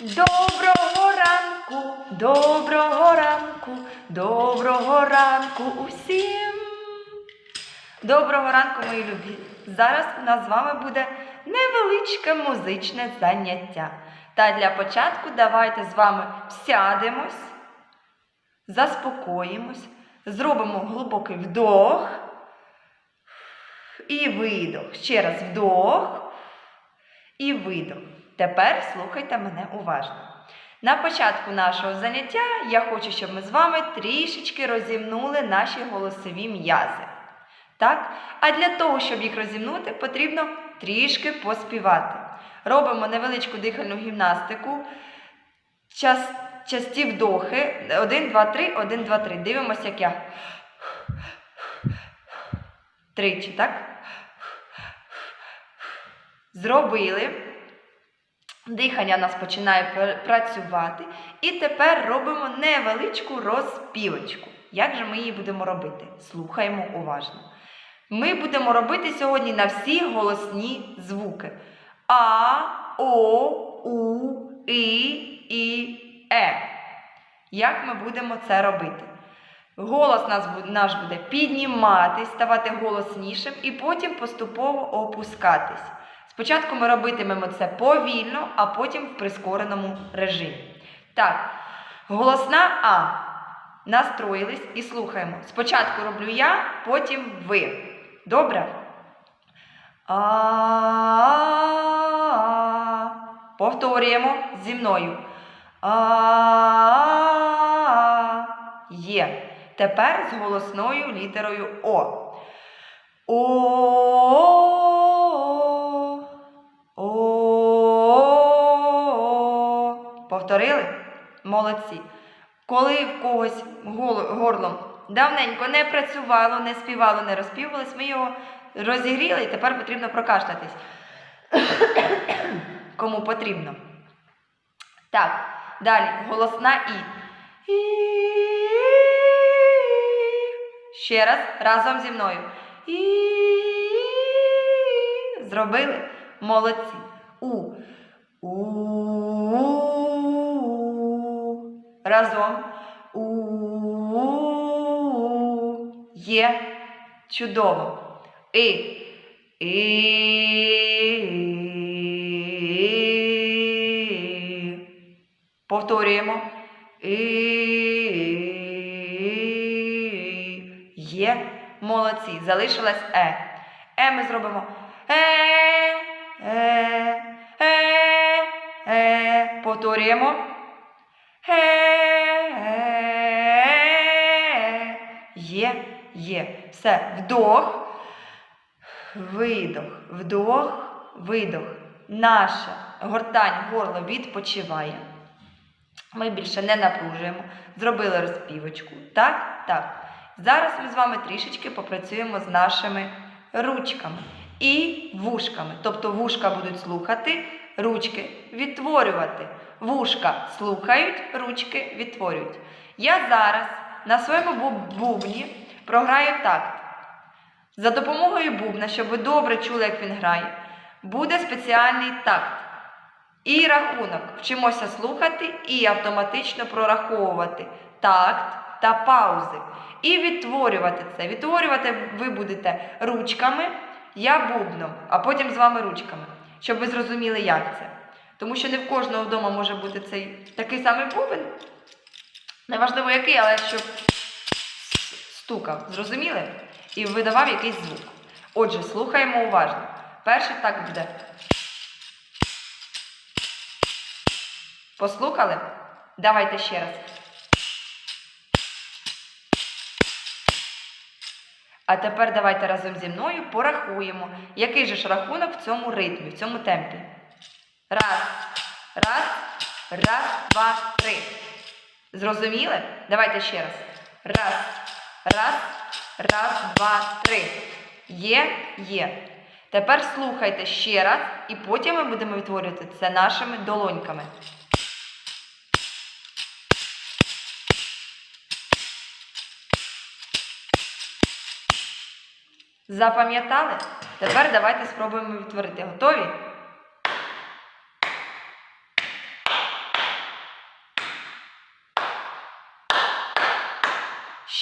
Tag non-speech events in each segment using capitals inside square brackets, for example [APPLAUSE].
Доброго ранку, доброго ранку, доброго ранку усім. Доброго ранку, мої любі. Зараз у нас з вами буде невеличке музичне заняття. Та для початку давайте з вами сядемось, заспокоїмось, зробимо глибокий вдох і видох. Ще раз вдох і видох. Тепер слухайте мене уважно. На початку нашого заняття я хочу, щоб ми з вами трішечки розімнули наші голосові м'язи. Так? А для того, щоб їх розімнути, потрібно трішки поспівати. Робимо невеличку дихальну гімнастику. Час, часті вдохи. 1, 2, 3, 1, 2, 3. Дивимося, як я. Тричі, так? Зробили. Дихання у нас починає працювати. І тепер робимо невеличку розпівочку. Як же ми її будемо робити? Слухаємо уважно. Ми будемо робити сьогодні на всі голосні звуки. А, О, У, І, І, Е. Як ми будемо це робити? Голос наш буде підніматись, ставати голоснішим і потім поступово опускатись. Спочатку ми робитимемо це повільно, а потім в прискореному режимі. Так, голосна А. Настроїлись і слухаємо. Спочатку роблю я, потім ви. Добре? А. Повторюємо зі мною. А. Є. Тепер з голосною літерою О. О. Повторили? Молодці. Коли в когось горлом давненько не працювало, не співало, не розпівувалось, ми його розігріли і тепер потрібно прокашлятись. [COUGHS] Кому потрібно. Так, далі голосна І. І. Ще раз разом зі мною. І. Зробили? Молодці. У. У. Разом. У. Є. Чудово. І. І. Повторюємо. І. Є. Молодці. Залишилась Е. Е ми зробимо. Е. Е. Е. Е. Повторюємо. Е. Е. Є. Є. Все. Вдох. Видох, вдох, видох. Наша гортань, горло відпочиває. Ми більше не напружуємо. Зробили розпівочку. Так, так. Зараз ми з вами трішечки попрацюємо з нашими ручками і вушками. Тобто вушка будуть слухати, ручки відтворювати. Вушка слухають, ручки відтворюють. Я зараз на своєму бубні програю такт. За допомогою бубна, щоб ви добре чули, як він грає, буде спеціальний такт. І рахунок. Вчимося слухати і автоматично прораховувати такт та паузи. І відтворювати це. Відтворювати ви будете ручками, я бубном, а потім з вами ручками, щоб ви зрозуміли, як це. Тому що не в кожного вдома може бути цей такий самий бубен. Неважливо який, але щоб стукав. Зрозуміли? І видавав якийсь звук. Отже, слухаємо уважно. Перший так буде. Послухали? Давайте ще раз. А тепер давайте разом зі мною порахуємо, який же ж рахунок в цьому ритмі, в цьому темпі. Раз, раз, раз, два, три. Зрозуміли? Давайте ще раз. Раз, раз, раз, два, три. Є, є. Тепер слухайте ще раз, і потім ми будемо відтворювати це нашими долоньками. Запам'ятали? Тепер давайте спробуємо відтворити. Готові?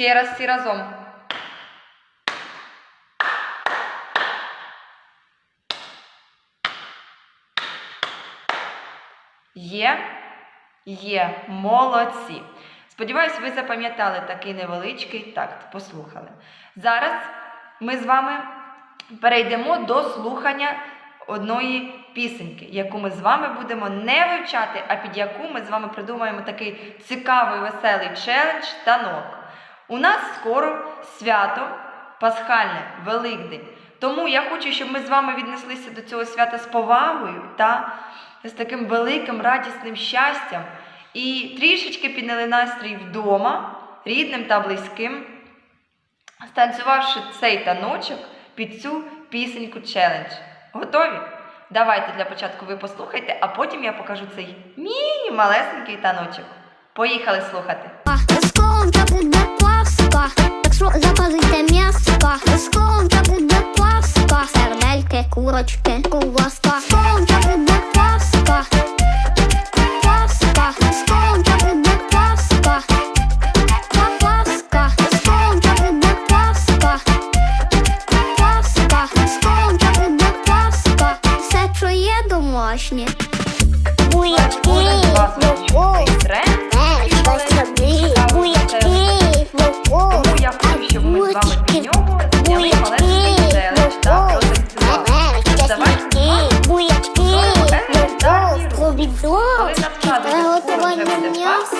Ще раз всі разом. Є? Є. Молодці. Сподіваюсь, ви запам'ятали такий невеличкий такт, послухали. Зараз ми з вами перейдемо до слухання одної пісеньки, яку ми з вами будемо не вивчати, а під яку ми з вами придумаємо такий цікавий, веселий челендж танок. У нас скоро свято Пасхальне, Великдень. Тому я хочу, щоб ми з вами віднеслися до цього свята з повагою та з таким великим радісним щастям і трішечки підняли настрій вдома, рідним та близьким, станцювавши цей таночок під цю пісеньку челендж. Готові? Давайте для початку ви послухайте, а потім я покажу цей міні-малесенький таночок. Поїхали слухати. Пасха, так що запалите м'ясо. Скоро буде паска, сердельки, курочки, куласка. Скоро буде Пасха,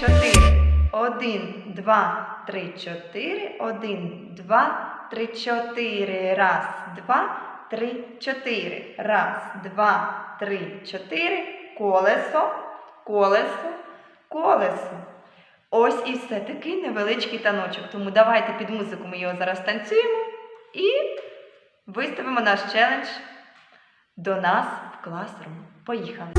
4. 1, 2, 3, 4. 1, 2, 3, 4. Раз, два, три, чотири. Раз, два, три, чотири. Колесо, колесо, колесо. Ось і все такий невеличкий таночок. Тому давайте під музику ми його зараз танцюємо і виставимо наш челендж до нас в класрум. Поїхали!